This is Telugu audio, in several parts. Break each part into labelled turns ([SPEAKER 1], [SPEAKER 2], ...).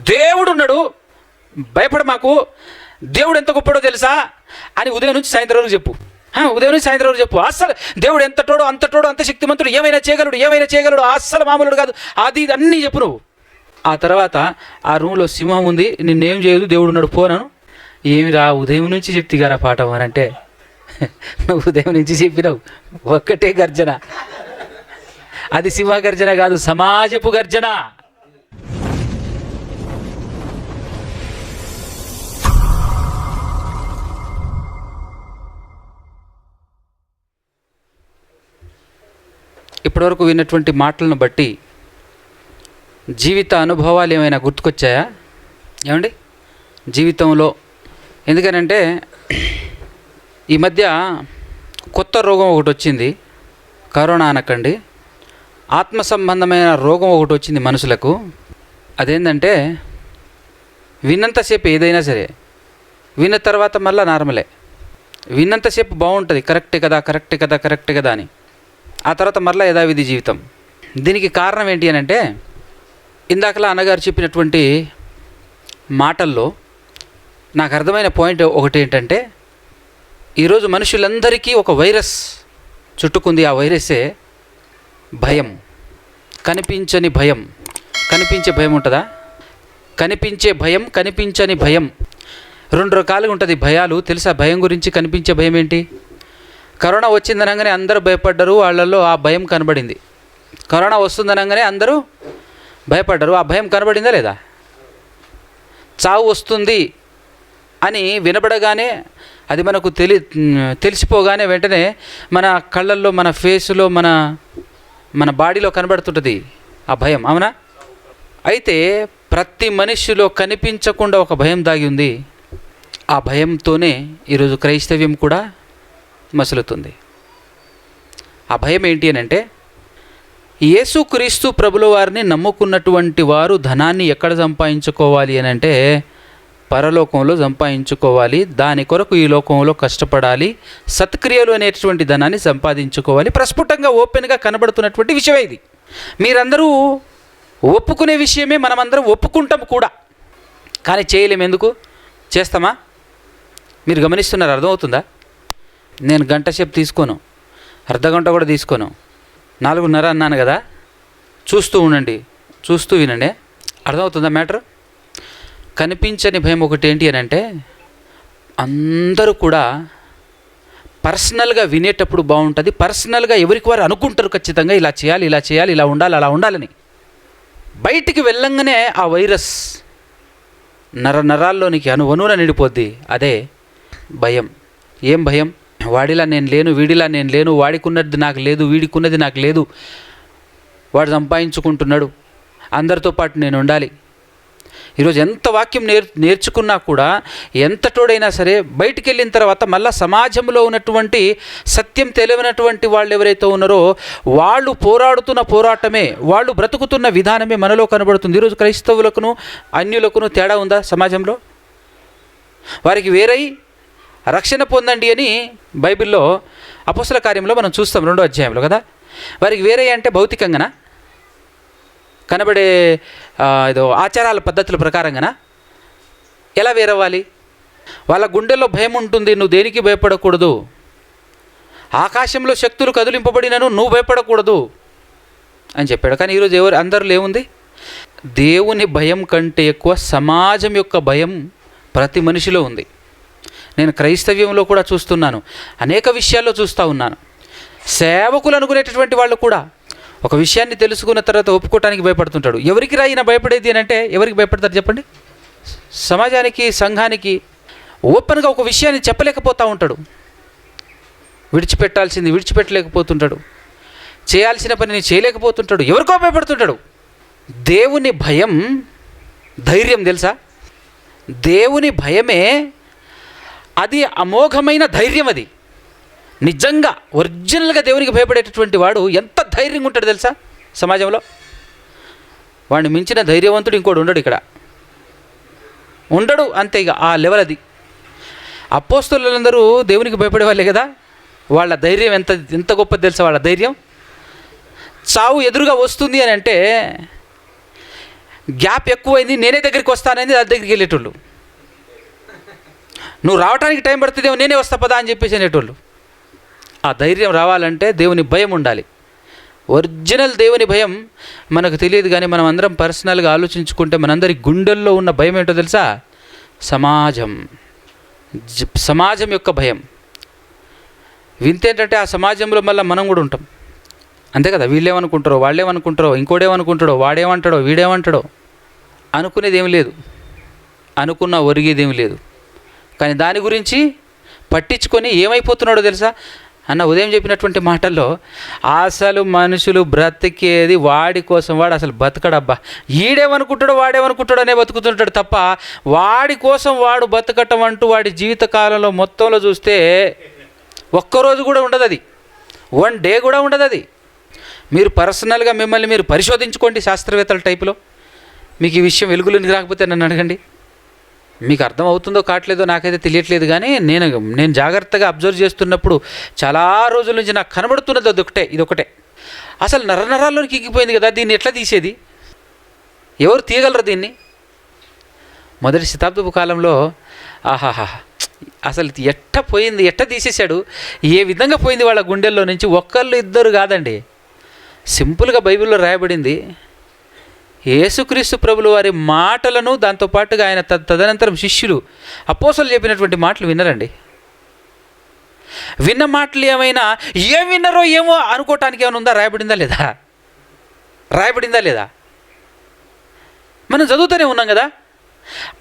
[SPEAKER 1] దేవుడు ఉన్నాడు భయపడ మాకు. దేవుడు ఎంత గొప్పడో తెలుసా? అని ఉదయం నుంచి సాయంత్రం వరకు చెప్పు. ఉదయం నుంచి సాయంత్రం వరకు చెప్పు. అస్సలు దేవుడు ఎంత తోడు అంత తోడు అంత శక్తిమంతుడు ఏమైనా చేయగలడు ఏమైనా చేయగలడు అస్సలు మామూలుడు కాదు. అది ఇది అన్నీ చెప్పు నువ్వు. ఆ తర్వాత ఆ రూమ్లో సింహం ఉంది. నిన్నేం చేయదు దేవుడు ఉన్నాడు పోనాను ఏమి రా ఉదయం నుంచి చెప్తిగారా పాఠం అని అంటే నువ్వు ఉదయం నుంచి చెప్పినావు. ఒక్కటే గర్జన. అది సింహ గర్జన కాదు సమాజపు గర్జన. ఇప్పటివరకు విన్నటువంటి మాటలను బట్టి జీవిత అనుభవాలు ఏమైనా గుర్తుకొచ్చాయా? ఏమండి? జీవితంలో ఎందుకనంటే ఈ మధ్య కొత్త రోగం ఒకటి వచ్చింది. కరోనా అనకండి. ఆత్మ సంబంధమైన రోగం ఒకటి వచ్చింది మనుషులకు. అదేంటంటే విన్నంతసేపు ఏదైనా సరే విన్న తర్వాత మళ్ళీ నార్మలే. విన్నంతసేపు బాగుంటుంది. కరెక్టే కదా కరెక్టే కదా కరెక్టే కదా అని. ఆ తర్వాత మరలా యథావిధి జీవితం. దీనికి కారణం ఏంటి అని అంటే ఇందాకలా అన్నగారు చెప్పినటువంటి మాటల్లో నాకు అర్థమైన పాయింట్ ఒకటి ఏంటంటే ఈరోజు మనుషులందరికీ ఒక వైరస్ చుట్టుకుంది. ఆ వైరస్సే భయం. కనిపించని భయం. కనిపించే భయం ఉంటుందా? కనిపించే భయం కనిపించని భయం. రెండు రకాలుగా ఉంటుంది భయాలు. తెలుసా? భయం గురించి కనిపించే భయం ఏంటి? కరోనా వచ్చిందనగానే అందరూ భయపడ్డారు వాళ్ళల్లో ఆ భయం కనబడింది. కరోనా వస్తుందనగానే అందరూ భయపడ్డారు ఆ భయం కనబడిందా లేదా? చావు వస్తుంది అని వినబడగానే అది మనకు తెలి తెలిసిపోగానే వెంటనే మన కళ్ళల్లో మన ఫేసులో మన మన బాడీలో కనబడుతుంటుంది ఆ భయం అవునా? అయితే ప్రతి మనిషిలో కనిపించకుండా ఒక భయం దాగి ఉంది. ఆ భయంతోనే ఈరోజు క్రైస్తవ్యం కూడా మసులుతుంది. ఆ భయం ఏంటి అని అంటే యేసుక్రీస్తు ప్రభుల వారిని నమ్ముకున్నటువంటి వారు ధనాన్ని ఎక్కడ సంపాదించుకోవాలి అని అంటే పరలోకంలో సంపాదించుకోవాలి దాని కొరకు ఈ లోకంలో కష్టపడాలి సత్క్రియలు అనేటువంటి ధనాన్ని సంపాదించుకోవాలి ప్రస్ఫుటంగా ఓపెన్గా కనబడుతున్నటువంటి విషయం ఇది. మీరందరూ ఒప్పుకునే విషయమే మనమందరం ఒప్పుకుంటాం కూడా. కానీ చేయలేము ఎందుకు? చేస్తామా? మీరు గమనిస్తున్నారు? అర్థమవుతుందా? నేను గంట సేపు తీసుకోను. అర్ధ గంట కూడా తీసుకోను. నాలుగున్నర అన్నాను కదా? చూస్తూ ఉండండి. చూస్తూ వినండి. అర్థమవుతుందా మ్యాటర్? కనిపించని భయం ఒకటి ఏంటి అని అంటే అందరూ కూడా పర్సనల్గా వినేటప్పుడు బాగుంటుంది. పర్సనల్గా ఎవరికి వారు అనుకుంటారు ఖచ్చితంగా ఇలా చేయాలి ఇలా చేయాలి ఇలా ఉండాలి అలా ఉండాలని. బయటికి వెళ్ళంగానే ఆ వైరస్ నర నరాల్లోనికి అనువనున నిండిపోద్ది. అదే భయం. ఏం భయం? వాడిలా నేను లేను వీడిలా నేను లేను వాడికున్నది నాకు లేదు వీడికున్నది నాకు లేదు. వాడు సంపాదించుకుంటున్నాడు. అందరితో పాటు నేను ఉండాలి. ఈరోజు ఎంత వాక్యం నేర్ నేర్చుకున్నా కూడా ఎంత తోడైనా సరే బయటికి వెళ్ళిన తర్వాత మళ్ళా సమాజంలో ఉన్నటువంటి సత్యం తెలియనటువంటి వాళ్ళు ఎవరైతే ఉన్నారో వాళ్ళు పోరాడుతున్న పోరాటమే వాళ్ళు బ్రతుకుతున్న విధానమే మనలో కనబడుతుంది. ఈరోజు క్రైస్తవులకును అన్యులకును తేడా ఉందా సమాజంలో? వారికి వేరై రక్షణ పొందండి అని బైబిల్లో అపుసల కార్యంలో మనం చూస్తాం రెండో అధ్యాయంలో కదా? వారికి వేరే అంటే భౌతికంగానా? కనబడే ఏదో ఆచారాల పద్ధతుల ప్రకారంగానా? ఎలా వేరవ్వాలి? వాళ్ళ గుండెల్లో భయం ఉంటుంది నువ్వు దేనికి భయపడకూడదు? ఆకాశంలో శక్తులు కదిలింపబడినను నువ్వు భయపడకూడదు అని చెప్పాడు. కానీ ఈరోజు ఎవరు అందరిలో ఏముంది? దేవుని భయం కంటే ఎక్కువ సమాజం యొక్క భయం ప్రతి మనిషిలో ఉంది. నేను క్రైస్తవ్యంలో కూడా చూస్తున్నాను. అనేక విషయాల్లో చూస్తూ ఉన్నాను. సేవకులు అనుకునేటటువంటి వాళ్ళు కూడా ఒక విషయాన్ని తెలుసుకున్న తర్వాత ఒప్పుకోవటానికి భయపడుతుంటాడు. ఎవరికి రాయినా భయపడేది అని అంటే ఎవరికి భయపడతారు చెప్పండి? సమాజానికి సంఘానికి ఓపెన్గా ఒక విషయాన్ని చెప్పలేకపోతూ ఉంటాడు. విడిచిపెట్టాల్సింది విడిచిపెట్టలేకపోతుంటాడు. చేయాల్సిన పనిని చేయలేకపోతుంటాడు. ఎవరికో భయపడుతుంటాడు. దేవుని భయం ధైర్యం తెలుసా? దేవుని భయమే అది అమోఘమైన ధైర్యం అది. నిజంగా ఒరిజినల్గా దేవునికి భయపడేటటువంటి వాడు ఎంత ధైర్యంగా ఉంటాడు తెలుసా సమాజంలో? వాడిని మించిన ధైర్యవంతుడు ఇంకోటి ఉండడు ఇక్కడ. ఉండడు అంతే ఇక ఆ లెవెల్ అది. అపోస్తులందరూ దేవునికి భయపడే వాళ్ళే కదా? వాళ్ళ ధైర్యం ఎంత ఎంత గొప్పది తెలుసా వాళ్ళ ధైర్యం? చావు ఎదురుగా వస్తుంది అని అంటే గ్యాప్ ఎక్కువైంది నేనే దగ్గరికి వస్తానని అది దగ్గరికి వెళ్ళేటోళ్ళు. నువ్వు రావడానికి టైం పడుతుందేమో నేనే వస్తా పదా అని చెప్పేసి అనేటోళ్ళు. ఆ ధైర్యం రావాలంటే దేవుని భయం ఉండాలి. ఒరిజినల్ దేవుని భయం మనకు తెలియదు కానీ మనం అందరం పర్సనల్గా ఆలోచించుకుంటే మనందరి గుండెల్లో ఉన్న భయం ఏంటో తెలుసా? సమాజం. సమాజం యొక్క భయం. వింతేంటంటే ఆ సమాజంలో మళ్ళీ మనం కూడా ఉంటాం. అంతే కదా వీళ్ళేమనుకుంటారో వాళ్ళేమనుకుంటారో ఇంకోడేమనుకుంటాడో వాడేమంటాడో వీడేమంటాడో అనుకునేది ఏం లేదు. అనుకున్న ఒరిగేదేమి లేదు. కానీ దాని గురించి పట్టించుకొని ఏమైపోతున్నాడో తెలుసా? అన్న ఉదయం చెప్పినటువంటి మాటల్లో అసలు మనుషులు బ్రతికేది వాడి కోసం వాడు అసలు బతకడబ్బా. ఈడేమనుకుంటాడో వాడేమనుకుంటాడో అనే బతుకుతుంటాడు తప్ప వాడి కోసం వాడు బతకటం అంటూ వాడి జీవితకాలంలో మొత్తంలో చూస్తే ఒక్కరోజు కూడా ఉండదు అది వన్ డే కూడా ఉండదు అది మీరు పర్సనల్గా మిమ్మల్ని మీరు పరిశోధించుకోండి శాస్త్రవేత్తల టైపులో. మీకు ఈ విషయం వెలుగులోనికి రాకపోతే నన్ను అడగండి. మీకు అర్థం అవుతుందో కావట్లేదో నాకైతే తెలియట్లేదు కానీ నేను నేను జాగ్రత్తగా అబ్జర్వ్ చేస్తున్నప్పుడు చాలా రోజుల నుంచి నాకు కనబడుతున్నది అది ఒకటే ఇది ఒకటే. అసలు నరనరాల్లోనికి ఎక్కిపోయింది కదా దీన్ని ఎట్లా తీసేది? ఎవరు తీయగలరు దీన్ని? మొదటి శతాబ్దపు కాలంలో ఆహాహా అసలు ఎట్ట పోయింది ఎట్ట తీసేశాడు? ఏ విధంగా పోయింది వాళ్ళ గుండెల్లో నుంచి? ఒక్కళ్ళు ఇద్దరు కాదండి. సింపుల్గా బైబిల్లో రాయబడింది యేసుక్రీస్తు ప్రభులు వారి మాటలను దాంతోపాటుగా ఆయన త తదనంతరం శిష్యులు అపోసలు చెప్పినటువంటి మాటలు వినరండి. విన్న మాటలు ఏమైనా ఏం విన్నారో ఏమో అనుకోవటానికి ఏమైనా ఉందా? రాయబడిందా లేదా? రాయబడిందా లేదా? మనం చదువుతూనే ఉన్నాం కదా.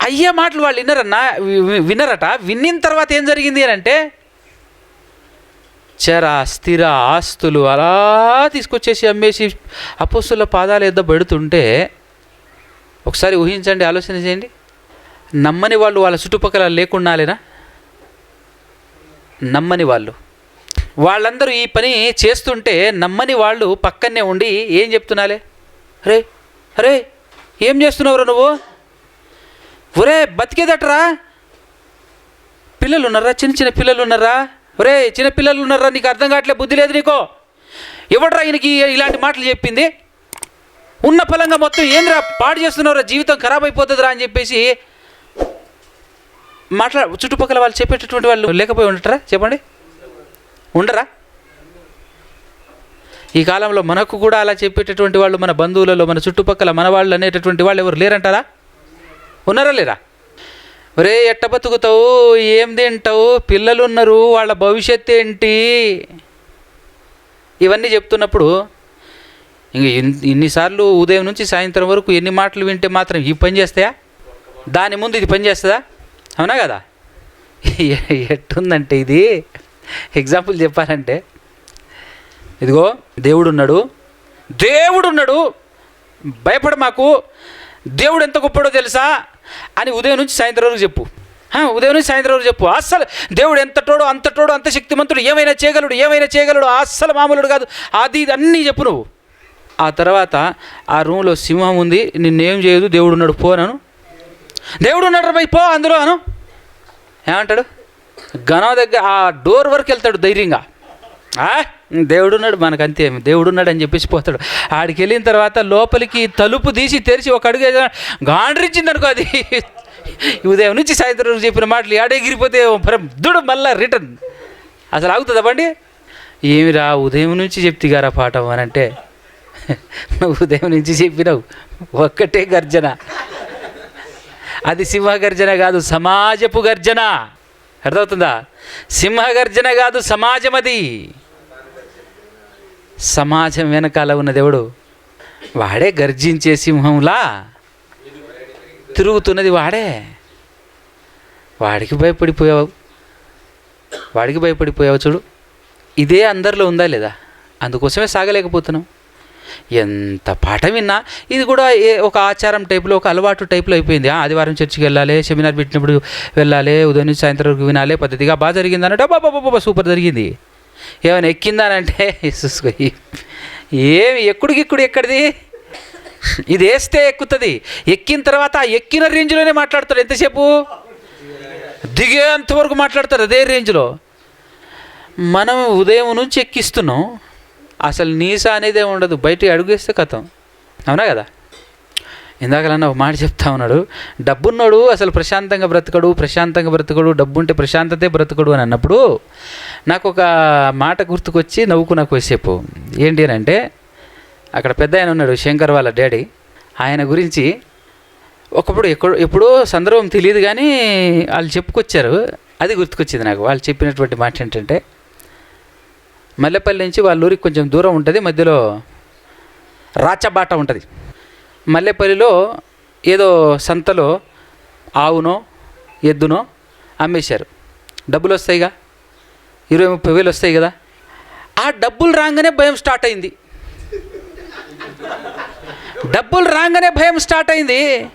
[SPEAKER 1] అయ్యే మాటలు వాళ్ళు విన్నరన్నా విన్నరట. విన్నిన తర్వాత ఏం జరిగింది అని అంటే చర స్థిర ఆస్తులు అలా తీసుకొచ్చేసి అమ్మేసి అపోస్తుల పాదాలు ఎద్ద పెడుతుంటే ఒకసారి ఊహించండి ఆలోచన చేయండి. నమ్మని వాళ్ళు వాళ్ళ చుట్టుపక్కల లేకుండాలేనా నమ్మని వాళ్ళు. వాళ్ళందరూ ఈ పని చేస్తుంటే నమ్మని వాళ్ళు పక్కనే ఉండి ఏం చెప్తున్నాలే? అరే రే ఏం చేస్తున్నావురా నువ్వు? ఒరే బతికేదట్రా? పిల్లలు ఉన్నారా చిన్న చిన్న పిల్లలు ఉన్నారా ఒరే చిన్నపిల్లలు ఉన్నారా నీకు అర్థం కావట్లే బుద్ధి లేదు నీకో. ఎవడ్రా ఈయనకి ఇలాంటి మాటలు చెప్పింది? ఉన్న ఫలంగా మొత్తం ఏంద్రా పాడు చేస్తున్నారా జీవితం ఖరాబ్ అయిపోతుందిరా అని చెప్పేసి మాట్లా చుట్టుపక్కల వాళ్ళు చెప్పేటటువంటి వాళ్ళు లేకపోయి ఉండటరా? చెప్పండి. ఉండరా? ఈ కాలంలో మనకు కూడా అలా చెప్పేటటువంటి వాళ్ళు మన బంధువులలో మన చుట్టుపక్కల మన వాళ్ళు అనేటటువంటి వాళ్ళు ఎవరు లేరంటారా? ఉన్నారా లేరా? ఒరే ఎట్ట బతుకుతావు? ఏం తింటావు? పిల్లలు ఉన్నారు వాళ్ళ భవిష్యత్తు ఏంటి? ఇవన్నీ చెప్తున్నప్పుడు ఇంక ఇన్నిసార్లు ఉదయం నుంచి సాయంత్రం వరకు ఎన్ని మాటలు వింటే మాత్రం ఈ పని చేస్తాయా? దాని ముందు ఇది పని చేస్తుందా? అవునా కదా? ఎట్టుందంటే ఇది? ఎగ్జాంపుల్ చెప్పాలంటే ఇదిగో దేవుడు ఉన్నాడు దేవుడు ఉన్నాడు భయపడ మాకు! దేవుడు ఎంత గొప్పడో తెలుసా? అని ఉదయం నుంచి సాయంత్రం వరకు చెప్పు. ఉదయం నుంచి సాయంత్రం వరకు చెప్పు. అస్సలు దేవుడు ఎంతటోడు అంతటోడు అంత శక్తిమంతుడు ఏమైనా చేయగలడు ఏమైనా చేయగలడు అస్సలు మామూలుడు కాదు. అది ఇది అన్నీ చెప్పు నువ్వు. ఆ తర్వాత ఆ రూమ్లో సింహం ఉంది నిన్నేం చేయదు దేవుడు ఉన్నాడు పోనను దేవుడు ఉన్నాడు పోయి పో అందులో అను ఏమంటాడు? గణం దగ్గర ఆ డోర్ వరకు వెళ్తాడు ధైర్యంగా. దేవుడున్నాడు దేవుడు ఉన్నాడు మనకు అంతే దేవుడు ఉన్నాడు అని చెప్పేసి పోతాడు. ఆడికి వెళ్ళిన తర్వాత లోపలికి తలుపు తీసి తెరిచి ఒక అడుగు గాండ్రించింది అనుకో అది. ఉదయం నుంచి సాయంత్రం చెప్పిన మాటలు ఆడెగిరిపోతే దుడు మళ్ళా రిటర్న్. అసలు ఆగుతుందా బండి? ఏమిరా ఉదయం నుంచి చెప్తిగారా పాఠం అని అంటే నువ్వు ఉదయం నుంచి చెప్పినావు. ఒక్కటే గర్జన. అది సింహ గర్జన కాదు సమాజపు గర్జన. అర్థమవుతుందా? సింహ గర్జన కాదు సమాజం అది సమాజం వెనకాల ఉన్న దేవుడు వాడే గర్జించే సింహంలా తిరుగుతున్నది వాడే. వాడికి భయపడిపోయావు. వాడికి భయపడిపోయావు చూడు. ఇదే అందరిలో ఉందా లేదా? అందుకోసమే సాగలేకపోతున్నాం ఎంత పాట విన్నా ఇది కూడా ఏ ఒక ఆచారం టైప్లో ఒక అలవాటు టైప్లో అయిపోయింది. ఆదివారం చర్చికి వెళ్ళాలి సెమినార్ పెట్టినప్పుడు వెళ్ళాలి ఉదయం నుంచి సాయంత్రం వరకు వినాలి పద్ధతిగా బాగా జరిగింది అన్నట్టు బాబా బాబా సూపర్ జరిగింది. ఏమైనా ఎక్కిందానంటే చూసుకో ఏమి ఎక్కుడికి ఎక్కడిది? ఇది వేస్తే ఎక్కుతుంది. ఎక్కిన తర్వాత ఆ ఎక్కిన రేంజ్లోనే మాట్లాడతారు ఎంతసేపు? దిగేంత వరకు మాట్లాడతారు అదే రేంజ్లో. మనం ఉదయం నుంచి ఎక్కిస్తున్నాం. అసలు నీసా అనేదే ఉండదు. బయట అడుగేస్తే కథం అవునా కదా? ఇందాకలన్నా ఒక మాట చెప్తా ఉన్నాడు. డబ్బున్నాడు అసలు ప్రశాంతంగా బ్రతకడు ప్రశాంతంగా బ్రతకడు డబ్బు ఉంటే ప్రశాంతతే బ్రతకడు అని అన్నప్పుడు నాకు ఒక మాట గుర్తుకొచ్చి నవ్వుకు నాకు వచ్చేపు ఏంటి అని అంటే అక్కడ పెద్ద ఆయన ఉన్నాడు శంకర్ వాళ్ళ డాడీ. ఆయన గురించి ఒకప్పుడు ఎక్కడో ఎప్పుడో సందర్భం తెలియదు కానీ వాళ్ళు చెప్పుకొచ్చారు. అది గుర్తుకొచ్చింది నాకు. వాళ్ళు చెప్పినటువంటి మాట ఏంటంటే మల్లెపల్లి నుంచి వాళ్ళ ఊరికి కొంచెం దూరం ఉంటుంది మధ్యలో రాచబాట ఉంటుంది. మల్లెపల్లిలో ఏదో సంతలో ఆవునో ఎద్దునో అమ్మేశారు. డబ్బులు వస్తాయిగా? ఇరవై ముప్పై వేలు వస్తాయి కదా? ఆ డబ్బులు రాగానే భయం స్టార్ట్ అయింది. డబ్బులు రాగానే భయం స్టార్ట్ అయింది.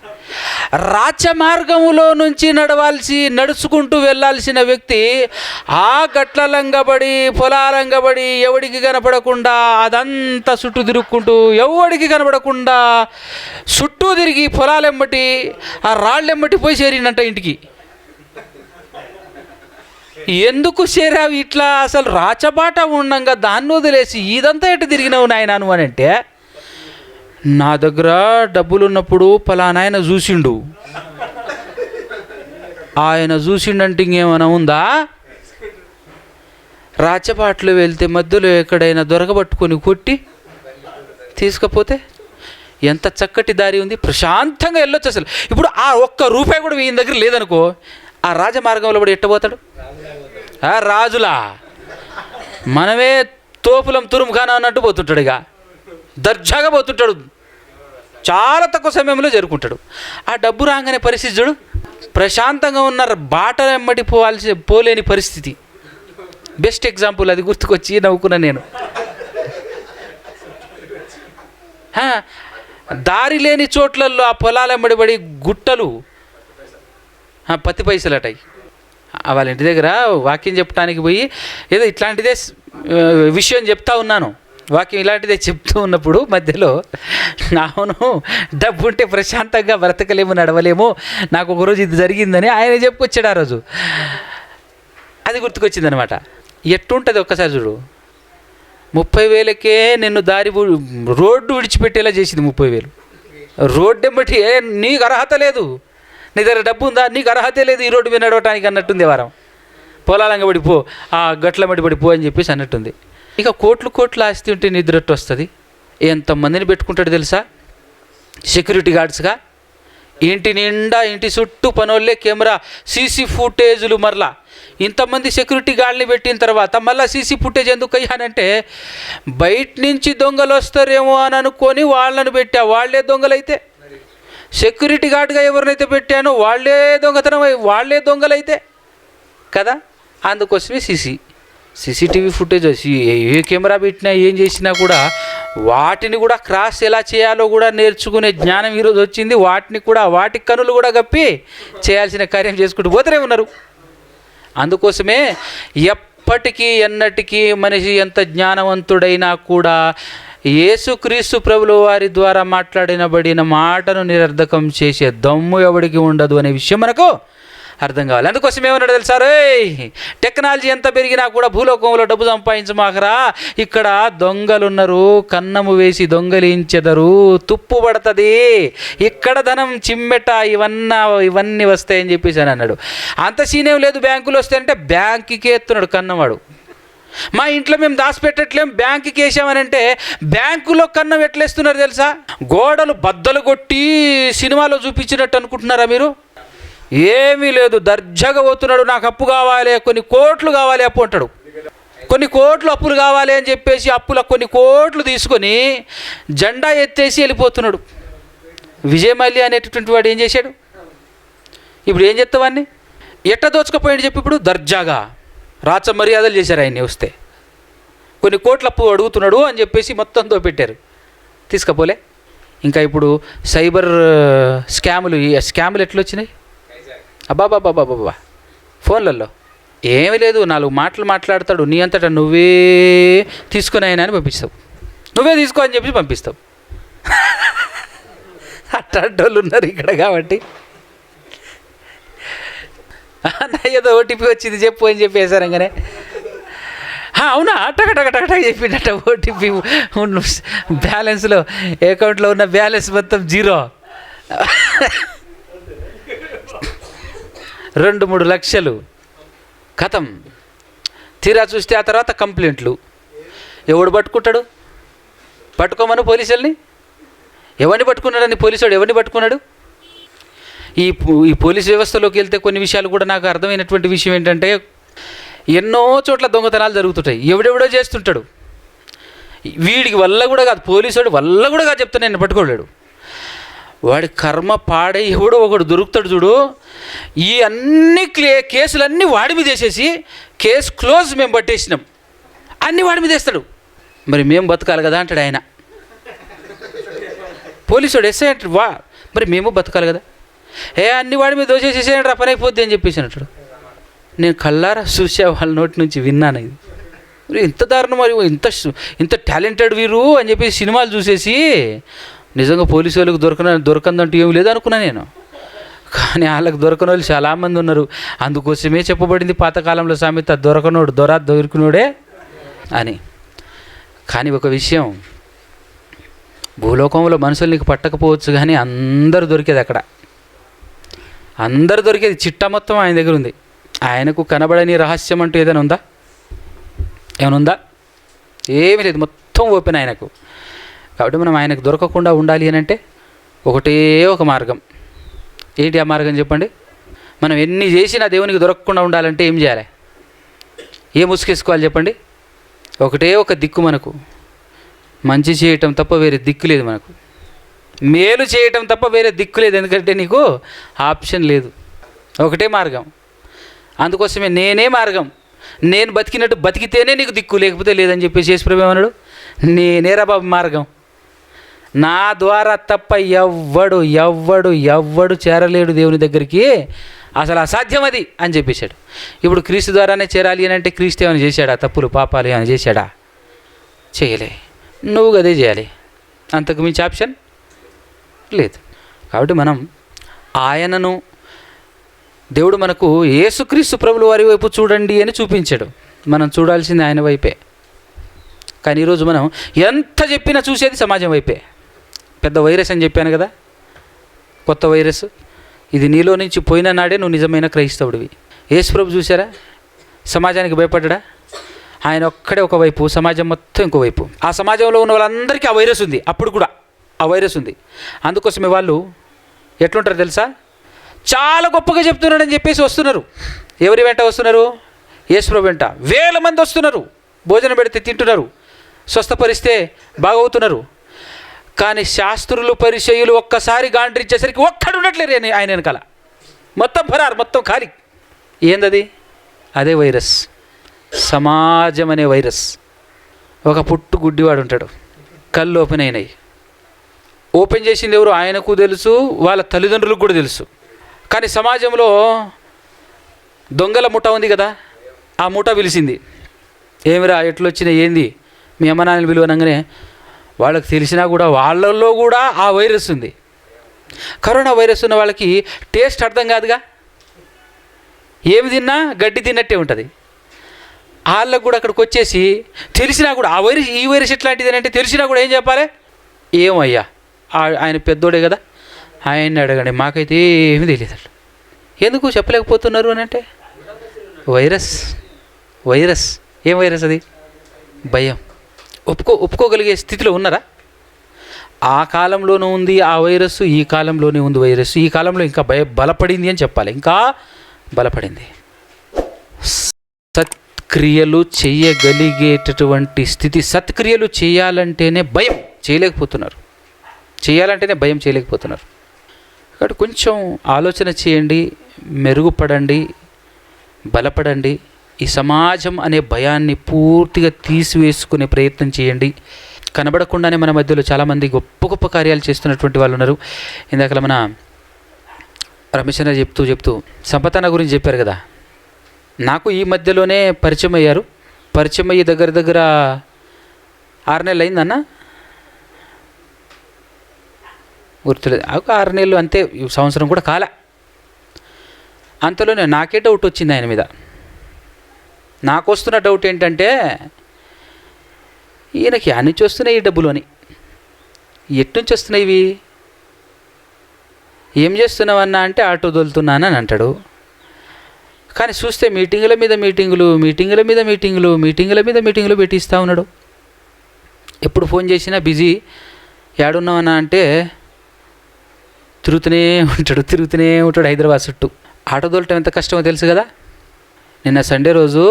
[SPEAKER 1] రాచమార్గములో నుంచి నడవాల్సి నడుచుకుంటూ వెళ్ళాల్సిన వ్యక్తి ఆ గట్లలంగబడి పొలాలంగబడి ఎవడికి కనపడకుండా అదంతా చుట్టూ తిరుక్కుంటూ ఎవడికి కనపడకుండా చుట్టూ తిరిగి పొలాలెమ్మటి ఆ రాళ్ళెమ్మటి పోయి చేరినంట ఇంటికి. ఎందుకు చేరావు ఇట్లా? అసలు రాచబాట ఉండంగా దాన్ని వదిలేసి ఇదంతా ఎటు తిరిగినావు నాయన నువ్వు అని అంటే నా దగ్గర డబ్బులు ఉన్నప్పుడు ఆయన చూసిండు. ఆయన చూసిండంటే ఇంకేమైనా ఉందా? రాచపాట్లు వెళ్తే మధ్యలో ఎక్కడైనా దొరకబట్టుకొని కొట్టి తీసుకపోతే ఎంత చక్కటి దారి ఉంది. ప్రశాంతంగా వెళ్ళొచ్చు అసలు. ఇప్పుడు ఆ ఒక్క రూపాయి కూడా ఈయన దగ్గర లేదనుకో ఆ రాజమార్గంలో కూడా ఎట్టబోతాడు? ఆ రాజులా? మనమే తోపులం తురుముఖాన అన్నట్టు పోతుంటాడు ఇక. దర్జాగా పోతుంటాడు. చాలా తక్కువ సమయంలో జరుపుకుంటాడు. ఆ డబ్బు రాగానే పరిస్థితి చూడు ప్రశాంతంగా ఉన్న బాట వెంబడి పోవాల్సి పోలేని పరిస్థితి. బెస్ట్ ఎగ్జాంపుల్ అది గుర్తుకొచ్చి నవ్వుకున్నా నేను. దారి లేని చోట్లలో ఆ పొలాల వెంబడి గుట్టలు పత్తి పైసలు అటాయి వాళ్ళ ఇంటి దగ్గర వాక్యం చెప్పడానికి పోయి ఏదో ఇట్లాంటిదే విషయం చెప్తా ఉన్నాను. వాక్యం ఇలాంటిదే చెప్తూ ఉన్నప్పుడు మధ్యలో అవును డబ్బు ఉంటే ప్రశాంతంగా బ్రతకలేము నడవలేము. నాకు ఒకరోజు ఇది జరిగిందని ఆయన చెప్పుకొచ్చాడు ఆ రోజు. అది గుర్తుకొచ్చింది అనమాట ఎట్టుంటుంది ఒక్కసారి చూడు. ముప్పై వేలకే నిన్ను దారి రోడ్డు విడిచిపెట్టేలా చేసింది ముప్పై వేలు. రోడ్డు బట్టి ఏ నీకు అర్హత లేదు. నీ దగ్గర డబ్బు ఉందా నీకు అర్హతే లేదు ఈ రోడ్డు మీద నడవటానికి అన్నట్టుంది వారం. పొలాలంగా పడిపో ఆ గట్ల మడి పడిపో అని చెప్పేసి అన్నట్టుంది. ఇక కోట్లు కోట్లు ఆస్తి ఉంటే నిద్రట్టు వస్తుంది. ఎంతమందిని పెట్టుకుంటాడు తెలుసా? సెక్యూరిటీ గార్డ్స్గా ఇంటి నిండా ఇంటి చుట్టూ పనోళ్ళే కెమెరా సీసీ ఫుటేజులు మరలా. ఇంతమంది సెక్యూరిటీ గార్డ్ని పెట్టిన తర్వాత మళ్ళీ సీసీ ఫుటేజ్ ఎందుకు అయ్యానంటే బయట నుంచి దొంగలు వస్తారేమో అని అనుకొని వాళ్ళను పెట్టా. వాళ్ళే దొంగలైతే. సెక్యూరిటీ గార్డ్గా ఎవరినైతే పెట్టానో వాళ్ళే దొంగతనం వాళ్ళే దొంగలైతే. కదా? అందుకోసమే సీసీ. సీసీటీవీ ఫుటేజ్ వచ్చి ఏ కెమెరా పెట్టినా ఏం చేసినా కూడా వాటిని కూడా క్రాస్ ఎలా చేయాలో కూడా నేర్చుకునే జ్ఞానం ఈరోజు వచ్చింది. వాటిని కూడా వాటి కనులు కూడా కప్పి చేయాల్సిన కార్యం చేసుకుంటూ పోతూనే ఉన్నారు. అందుకోసమే ఎప్పటికీ ఎన్నటికీ మనిషి ఎంత జ్ఞానవంతుడైనా కూడా యేసుక్రీస్తు ప్రభుల వారి ద్వారా మాట్లాడినబడిన మాటను నిరర్ధకం చేసే దమ్ము ఎవడికి ఉండదు అనే విషయం మనకు అర్థం కావాలి. అందుకోసం ఏమన్నాడు తెలుసా? టెక్నాలజీ ఎంత పెరిగినా కూడా భూలోకంలో డబ్బు సంపాదించమాకరా? ఇక్కడ దొంగలున్నారు కన్నము వేసి దొంగలించెదరు తుప్పు పడుతుంది. ఇక్కడ ధనం చిమ్మెట ఇవన్నా ఇవన్నీ వస్తాయని చెప్పేసి అని అన్నాడు. అంత సీనేం లేదు బ్యాంకులు వస్తాయంటే బ్యాంకుకి ఎత్తున్నాడు కన్నవాడు. మా ఇంట్లో మేము దాచిపెట్టట్లేం బ్యాంకుకి వేసామని అంటే బ్యాంకులో కన్నం ఎట్లేస్తున్నారు తెలుసా? గోడలు బద్దలు కొట్టి సినిమాలో చూపించినట్టు అనుకుంటున్నారా మీరు? ఏమీ లేదు దర్జాగా పోతున్నాడు నాకు అప్పు కావాలి కొన్ని కోట్లు కావాలి అప్పు అంటాడు. కొన్ని కోట్లు అప్పులు కావాలి అని చెప్పేసి అప్పుల కొన్ని కోట్లు తీసుకొని జెండా ఎత్తేసి వెళ్ళిపోతున్నాడు. విజయమల్లి అనేటటువంటి వాడు ఏం చేశాడు? ఇప్పుడు ఏం చెప్తావాన్ని ఎట్ట దోచుకపోయాడు చెప్పి ఇప్పుడు? దర్జాగా. రాచ మర్యాదలు చేశారు ఆయన్ని వస్తే. కొన్ని కోట్ల అప్పు అడుగుతున్నాడు అని చెప్పేసి మొత్తం దోపెట్టారు. తీసుకపోలే. ఇంకా ఇప్పుడు సైబర్ స్కాములు ఈ స్కాములు ఎట్లా వచ్చినాయి అబ్బాబాబాబాబా. ఫోన్లలో ఏమీ లేదు నాలుగు మాటలు మాట్లాడతాడు. నీ అంతటా నువ్వే తీసుకుని అయినా అని పంపిస్తావు. నువ్వే తీసుకో అని చెప్పి పంపిస్తావు. అట్టాళ్ళు ఉన్నారు ఇక్కడ కాబట్టి. నా ఏదో ఓటీపీ వచ్చింది చెప్పు అని చెప్పి వేసారంగానే. అవునా? టక టక ఓటీపీ. బ్యాలెన్స్లో అకౌంట్లో ఉన్న బ్యాలెన్స్ మొత్తం జీరో. రెండు మూడు లక్షలు. కథం. తీరా చూస్తే ఆ తర్వాత కంప్లైంట్లు. ఎవడు పట్టుకుంటాడు? పట్టుకోమను పోలీసుల్ని? ఎవరిని పట్టుకున్నాడని పోలీసుడు ఎవరిని పట్టుకున్నాడు? ఈ ఈ పోలీస్ వ్యవస్థలోకి వెళ్తే కొన్ని విషయాలు కూడా నాకు అర్థమైనటువంటి విషయం ఏంటంటే ఎన్నో చోట్ల దొంగతనాలు జరుగుతుంటాయి. ఎవడెవడో చేస్తుంటాడు. వీడికి వల్ల కూడా కాదు పోలీసుడు వల్ల కూడా కాదు చెప్తాను నేను పట్టుకోలేడు. వాడి కర్మ పాడై ఎవడో ఒకడు దొరుకుతాడు చూడు. ఈ అన్ని క్లే కేసులన్నీ వాడి మీద వేసేసి కేసు క్లోజ్ మేము పట్టేసినాం. అన్ని వాడి మీద వేస్తాడు. మరి మేము బతకాలి కదా అంటాడు ఆయన. పోలీసుడు ఎస్ఐ అంటాడు వా మరి మేము బతకాలి కదా. ఏ అన్ని వాడి మీద దోచేసేసాడు రా పని అయిపోద్ది అని చెప్పేసి అంటాడు. నేను కళ్ళారా చూసా వాళ్ళ నోటి నుంచి విన్నాను ఇది. మరి ఇంత దారుణం మరి ఇంత ఇంత టాలెంటెడ్ వీరు అని చెప్పేసి సినిమాలు చూసేసి నిజంగా పోలీసు వాళ్ళకి దొరకన దొరకందంటూ ఏం లేదనుకున్నా నేను. కానీ వాళ్ళకి దొరకని వాళ్ళు చాలామంది ఉన్నారు. అందుకోసమే చెప్పబడింది పాతకాలంలో సామెత దొరకనోడు దొర దొరికినోడే అని. కానీ ఒక విషయం భూలోకంలో మనుషులు నీకు పట్టకపోవచ్చు కానీ అందరూ దొరికేది అక్కడ. అందరు దొరికేది చిట్టా మొత్తం ఆయన దగ్గర ఉంది. ఆయనకు కనబడని రహస్యం అంటూ ఏదైనా ఉందా? ఏమైనా ఉందా? ఏమీ లేదు మొత్తం ఓపెన్ ఆయనకు. కాబట్టి మనం ఆయనకు దొరకకుండా ఉండాలి అని అంటే ఒకటే ఒక మార్గం. ఏంటి ఆ మార్గం చెప్పండి? మనం ఎన్ని చేసినా దేవునికి దొరకకుండా ఉండాలంటే ఏం చేయాలి? ఏ ముసుకేసుకోవాలి చెప్పండి? ఒకటే ఒక దిక్కు మనకు. మంచి చేయటం తప్ప వేరే దిక్కు లేదు మనకు. మేలు చేయటం తప్ప వేరే దిక్కు లేదు. ఎందుకంటే నీకు ఆప్షన్ లేదు. ఒకటే మార్గం. అందుకోసమే నేనే మార్గం. నేను బతికినట్టు బతికితేనే నీకు దిక్కు లేకపోతే లేదని చెప్పేసి యేసుప్రభు ఏమన్నాడు? నేనేరా బాబు మార్గం. నా ద్వారా తప్ప ఎవ్వడు ఎవ్వడు ఎవ్వడు చేరలేడు దేవుని దగ్గరికి. అసలు అసాధ్యం అది అని చెప్పేశాడు. ఇప్పుడు క్రీస్తు ద్వారానే చేరాలి అని అంటే క్రీస్తు ఏమైనా చేశాడా? తప్పులు పాపాలు ఏమైనా చేశాడా? చేయలే. నువ్వు అదే చేయాలి. అంతకు మించి ఆప్షన్ లేదు. కాబట్టి మనం ఆయనను దేవుడు మనకు ఏసుక్రీస్తు ప్రభుల వారి వైపు చూడండి అని చూపించాడు. మనం చూడాల్సింది ఆయన వైపే. కానీ ఈరోజు మనం ఎంత చెప్పినా చూసేది సమాజం వైపే. పెద్ద వైరస్ అని చెప్పాను కదా? కొత్త వైరస్. ఇది నీలో నుంచి పోయిన నాడే నువ్వు నిజమైన క్రైస్తవుడివి. యేసుప్రభు చూసారా సమాజానికి భయపడ్డా? ఆయన ఒక్కడే ఒకవైపు సమాజం మొత్తం ఇంకోవైపు ఆ సమాజంలో ఉన్న వాళ్ళందరికీ ఆ వైరస్ ఉంది. అప్పుడు కూడా ఆ వైరస్ ఉంది. అందుకోసమే వాళ్ళు ఎట్లుంటారు తెలుసా? చాలా గొప్పగా చెప్తున్నాడని చెప్పేసి వస్తున్నారు. ఎవరి వెంట వస్తున్నారు? యేసుప్రభు వెంట. వేల మంది వస్తున్నారు. భోజనం పెడితే తింటున్నారు. స్వస్థపరిస్తే బాగవుతున్నారు. కానీ శాస్త్రులు పరిచయులు ఒక్కసారి గాండ్రించేసరికి ఒక్కడు ఉండట్లేరు ఆయన- వెనకాల. మొత్తం ఫరారు మొత్తం ఖాళీ. ఏందది? అదే వైరస్. సమాజం అనే వైరస్. ఒక పుట్టు గుడ్డివాడు ఉంటాడు. కళ్ళు ఓపెన్ అయినాయి. ఓపెన్ చేసింది ఎవరు ఆయనకు తెలుసు వాళ్ళ తల్లిదండ్రులకు కూడా తెలుసు. కానీ సమాజంలో దొంగల ముఠ ఉంది కదా ఆ ముఠ పిలిచింది. ఏమిరా ఎట్లొచ్చినా ఏంది? మీ అమ్మ నాన్నలు విలువనంగానే వాళ్ళకి తెలిసినా కూడా వాళ్ళల్లో కూడా ఆ వైరస్ ఉంది. కరోనా వైరస్ ఉన్న వాళ్ళకి టేస్ట్ అర్థం కాదుగా? ఏమి తిన్నా గడ్డి తిన్నట్టే ఉంటుంది. వాళ్ళకు కూడా అక్కడికి వచ్చేసి తెలిసినా కూడా ఆ వైరస్ ఈ వైరస్ ఎట్లాంటిది అని అంటే తెలిసినా కూడా ఏం చెప్పాలి? ఏమయ్యా? ఆయన పెద్దోడే కదా? ఆయన్ని అడగండి. మాకైతే ఏమీ తెలియదు ఎందుకు చెప్పలేకపోతున్నారు అని అంటే? వైరస్. వైరస్. ఏం వైరస్ అది? భయం. ఒప్పుకో ఒప్పుకోగలిగే స్థితిలో ఉన్నారా? ఆ కాలంలోనూ ఉంది ఆ వైరస్ ఈ కాలంలోనే ఉంది వైరస్ ఈ కాలంలో ఇంకా భయ బలపడింది అని చెప్పాలి. ఇంకా బలపడింది. సత్క్రియలు చేయగలిగేటటువంటి స్థితి సత్క్రియలు చేయాలంటేనే భయం చేయలేకపోతున్నారు. చేయాలంటేనే భయం చేయలేకపోతున్నారు. కాబట్టి కొంచెం ఆలోచన చేయండి మెరుగుపడండి బలపడండి. ఈ సమాజం అనే భయాన్ని పూర్తిగా తీసివేసుకునే ప్రయత్నం చేయండి. కనబడకుండానే మన మధ్యలో చాలామంది గొప్ప గొప్ప కార్యాలు చేస్తున్నటువంటి వాళ్ళు ఉన్నారు. ఇందాక మన రమేష్ అన్న చెప్తూ చెప్తూ సంపతన గురించి చెప్పారు కదా. నాకు ఈ మధ్యలోనే పరిచయం అయ్యారు. పరిచయం అయ్యి దగ్గర దగ్గర ఆరు నెలలు అయిందన్న గుర్తులేదు. ఆరు నెలలు అంతే సంవత్సరం కూడా కాలే. అంతలోనే నాకే డౌట్ వచ్చింది ఆయన మీద. నాకు వస్తున్న డౌట్ ఏంటంటే ఈయనకి అన్ని వస్తున్నాయి ఈ డబ్బులు అని. ఎట్నుంచి వస్తున్నాయి ఇవి? ఏం చేస్తున్నావన్నా అంటే ఆటో తోలుతున్నానని అంటాడు. కానీ చూస్తే మీటింగుల మీద మీటింగులు మీటింగుల మీద మీటింగులు మీటింగుల మీద మీటింగులు పెట్టిస్తూ ఉన్నాడు. ఎప్పుడు ఫోన్ చేసినా బిజీ. ఏడున్నావన్నా అంటే తిరుగుతూనే ఉంటాడు తిరుగుతూనే ఉంటాడు హైదరాబాద్ చుట్టూ. ఆటో దొలటం ఎంత కష్టమో తెలుసు కదా? నిన్న సండే రోజు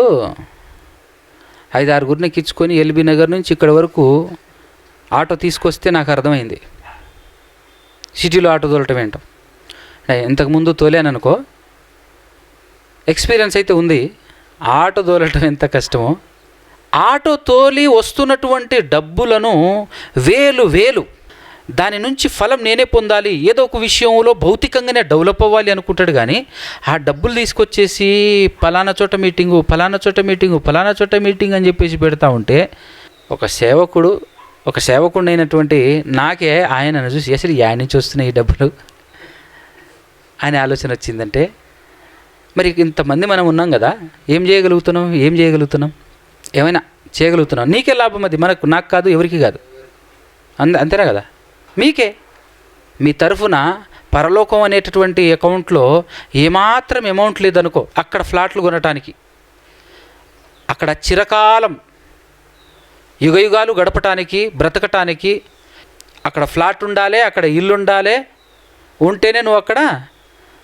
[SPEAKER 1] ఐదు ఆరుగురిని ఎక్కించుకొని ఎల్బీ నగర్ నుంచి ఇక్కడ వరకు ఆటో తీసుకొస్తే నాకు అర్థమైంది. సిటీలో ఆటో తోలటం ఏంటో. ఇంతకుముందు తోలేననుకో ఎక్స్పీరియన్స్ అయితే ఉంది. ఆటో తోలటం ఎంత కష్టమో. ఆటో తోలి వస్తున్నటువంటి డబ్బులను వేలు వేలు దాని నుంచి ఫలం నేనే పొందాలి. ఏదో ఒక విషయంలో భౌతికంగానే డెవలప్ అవ్వాలి అనుకుంటాడు కానీ ఆ డబ్బులు తీసుకొచ్చేసి ఫలానా చోట మీటింగు ఫలానా చోట మీటింగు ఫలానా చోట మీటింగ్ అని చెప్పేసి పెడతా ఉంటే ఒక సేవకుడు ఒక సేవకుడు అయినటువంటి నాకే ఆయనను చూసి అసలు ఆయన నుంచి వస్తున్నాయి ఈ డబ్బులు? అనే ఆలోచన వచ్చిందంటే మరి ఇంతమంది మనం ఉన్నాం కదా ఏం చేయగలుగుతున్నాం? ఏం చేయగలుగుతున్నాం? ఏమైనా చేయగలుగుతున్నాం? నీకే లాభం అది మనకు నాకు కాదు ఎవరికి కాదు. అంతేనా కదా? మీకే. మీ తరఫున పరలోకం అనేటటువంటి అకౌంట్లో ఏమాత్రం అమౌంట్ లేదనుకో అక్కడ ఫ్లాట్లు కొనటానికి. అక్కడ చిరకాలం యుగయుగాలు గడపటానికి బ్రతకటానికి అక్కడ ఫ్లాట్ ఉండాలి అక్కడ ఇల్లు ఉండాలి ఉంటేనే నువ్వు అక్కడ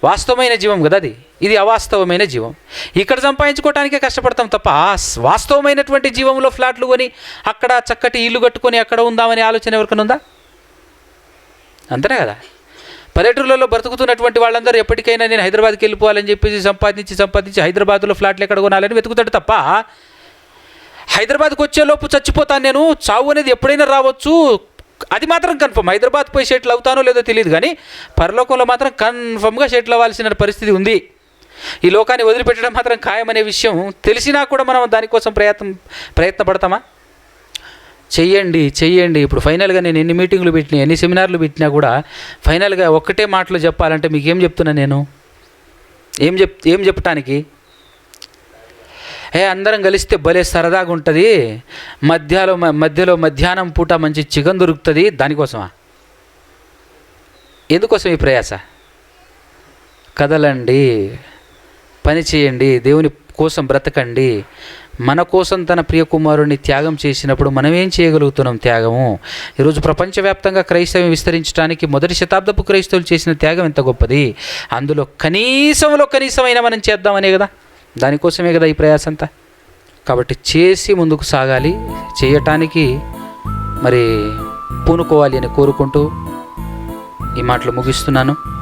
[SPEAKER 1] వాస్తవమైన జీవం కదా అది. ఇది అవాస్తవమైన జీవం. ఇక్కడ సంపాదించుకోవటానికే కష్టపడతాం తప్ప ఆ వాస్తవమైనటువంటి జీవంలో ఫ్లాట్లు కొని అక్కడ చక్కటి ఇల్లు కట్టుకొని అక్కడ ఉందామనే ఆలోచన ఎవరికైనా ఉందా? అంతనే కదా? పల్లెటూళ్ళలో బ్రతుకుతున్నటువంటి వాళ్ళందరూ ఎప్పటికైనా నేను హైదరాబాద్కి వెళ్ళిపోవాలని చెప్పేసి సంపాదించి సంపాదించి హైదరాబాద్లో ఫ్లాట్లు ఎక్కడ కొనాలని వెతుకుతాడు తప్ప హైదరాబాద్కి వచ్చేలోపు చచ్చిపోతాను నేను చావు అనేది ఎప్పుడైనా రావచ్చు. అది మాత్రం కన్ఫర్మ్. హైదరాబాద్ పోయి సెటిల్ అవుతానో లేదో తెలియదు కానీ పరలోకంలో మాత్రం కన్ఫర్మ్గా సెటిల్ అవ్వాల్సిన పరిస్థితి ఉంది. ఈ లోకాన్ని వదిలిపెట్టడం మాత్రం ఖాయమనే విషయం. తెలిసినా కూడా మనం దానికోసం ప్రయత్నం ప్రయత్నపడతామా? చెయ్యండి చెయ్యండి. ఇప్పుడు ఫైనల్గా నేను ఎన్ని మీటింగ్లు పెట్టినా ఎన్ని సెమినార్లు పెట్టినా కూడా ఫైనల్గా ఒక్కటే మాటలు చెప్పాలంటే మీకు ఏం చెప్తున్నా నేను? ఏం చెప్ ఏం చెప్పటానికి? ఏ అందరం కలిస్తే భలే సరదాగా ఉంటుంది మధ్యలో మ- మధ్యలో మధ్యాహ్నం పూట మంచి చికెన్ దొరుకుతుంది. దానికోసమా? ఎందుకోసం ఈ ప్రయాస? కదలండి. పని చేయండి. దేవుని కోసం బ్రతకండి. మన కోసం తన ప్రియకుమారుని త్యాగం చేసినప్పుడు మనం ఏం చేయగలుగుతున్నాం త్యాగము? ఈరోజు ప్రపంచవ్యాప్తంగా క్రైస్తవం విస్తరించడానికి మొదటి శతాబ్దపు క్రైస్తవులు చేసిన త్యాగం ఎంత గొప్పది? అందులో కనీసంలో కనీసమైన మనం చేద్దామనే కదా? దానికోసమే కదా ఈ ప్రయాస అంతా కాబట్టి చేసి ముందుకు సాగాలి. చేయటానికి మరి పూనుకోవాలి అని కోరుకుంటూ ఈ మాటలు ముగిస్తున్నాను.